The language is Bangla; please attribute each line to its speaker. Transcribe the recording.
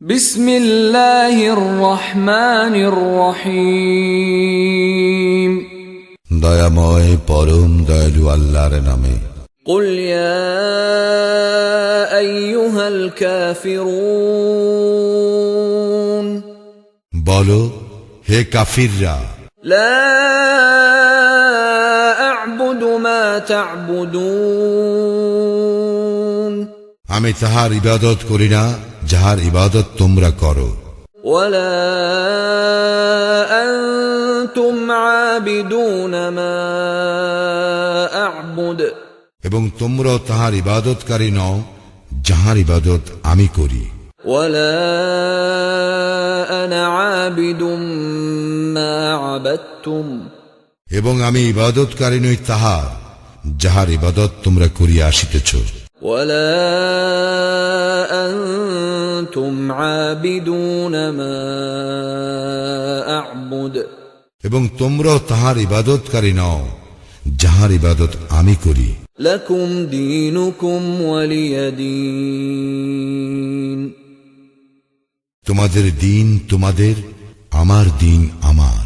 Speaker 1: بسم الله الرحمن الرحيم
Speaker 2: দয়াময় পরম দয়ালু আল্লাহর নামে
Speaker 1: قل يا أيها الكافرون
Speaker 2: বলো হে কাফিররা
Speaker 1: لا أعبد ما تعبدون
Speaker 2: আমি তাহার ইবাদত করি না যাহার ইবাদত তোমরা করো
Speaker 1: ولا أنتم عابدون ما أعبد
Speaker 2: এবং তোমরাও তাহার ইবাদতকারী নও যাহার ইবাদত আমি করি
Speaker 1: ولا أنا عابد ما عبدتم
Speaker 2: এবং আমি ইবাদতকারী নই তাহার যাহার ইবাদত তোমরা করিয়া আসিতেছ
Speaker 1: ولا
Speaker 2: এবং তোমরাও তাহার ইবাদতকারী নও যাহার ইবাদত আমি করি।
Speaker 1: লকুম দিন
Speaker 2: তোমাদের দিন তোমাদের আমার দিন আমার।